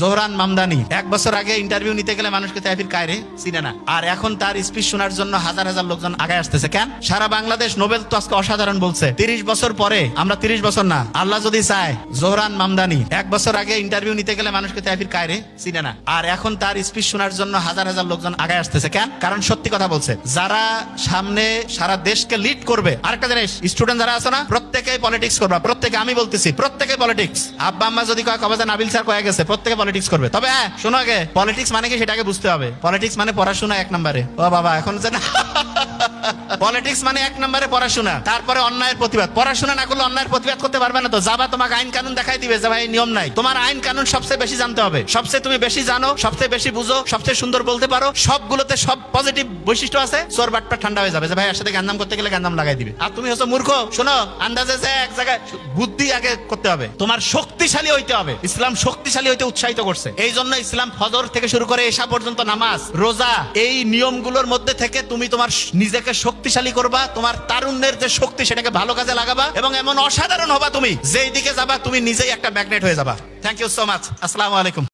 Zohran Mamdani, এক বছর আগে ইন্টারভিউ নিতে গেলে মানুষকে তাইফির কায়রে চিনে না। আর এখন তার স্পিচ শোনার জন্য হাজার হাজার লোকজন আগে আসতেছে। কেন? সারা বাংলাদেশ নোবেল তো আজকে অসাধারণ বলছে। তিরিশ বছর পরে, আমরা তিরিশ বছর না, আল্লাহ যদি চায়, জোহরান মামদানি, এক বছর আগে ইন্টারভিউ নিতে গেলে মানুষকে তাইফির কায়রে চিনে না। আর এখন তার স্পিচ শোনার জন্য হাজার হাজার লোকজন আগে আসতেছে। কেন? কারণ সত্যি কথা বলছে, যারা সামনে সারা দেশকে লিড করবে, আরেকটা জিনিস স্টুডেন্ট যারা আছে না, প্রত্যেকেই পলিটিক্স করবা, প্রত্যেকে আমি বলতেছি প্রত্যেকে পলিটিক্স আব্বা আম্মা যদি কয়, কবে নাবিল স্যার কয়ে গেছে, প্রত্যেকে পলিটিক্স করবে। তবে হ্যাঁ শোনো আগে। পলিটিক্স মানে কি? সেটাকে বুঝতে হবে। পলিটিক্স মানে পড়াশোনা এক নম্বরে। ও বাবা, এখন যে না পলিটিক্স মানে এক নম্বরে পড়াশোনা, তারপরে অন্যায়ের প্রতিবাদ। পড়াশোনা না করলে অন্যায়ের প্রতিবাদ করতে পারবে না তো। যাবা তোমাকে আইন কানুন দেখাই দিবে যে ভাই নিয়ম নাই। তোমার আইন কানুন সবচেয়ে বেশি জানতে হবে। সবচেয়ে তুমি বেশি জানো, সবচেয়ে বেশি বুঝো, সবচেয়ে সুন্দর বলতে পারো। সবগুলোতে সব পজিটিভ বৈশিষ্ট্য আছে। চোর বাটপা ঠান্ডা হয়ে যাবে যে ভাই এর সাথে গান্দাম করতে গেলে গান্দাম লাগাই দিবে। আর তুমি হচ্ছে মূর্খ, শোনো, আন্দাজে যে এক জায়গায় বুদ্ধি আগে করতে হবে। তোমার শক্তিশালী হইতে হবে। ইসলাম শক্তিশালী হইতে উৎসাহিত করছে। এই জন্য ইসলাম ফজর থেকে শুরু করে এসা পর্যন্ত নামাজ, রোজা, এই নিয়মগুলোর মধ্যে থেকে তুমি তোমার স- নিজেকে শক্তিশালী করবা, তোমার তারুণ্যের যে শক্তি সেটাকে ভালো কাজে লাগাবা এবং এমন অসাধারণ হবা তুমি, যেই দিকে যাবা তুমি নিজেই একটা ম্যাগনেট হয়ে যাবা। থ্যাংক ইউ সো মাচ আসসালামু আলাইকুম।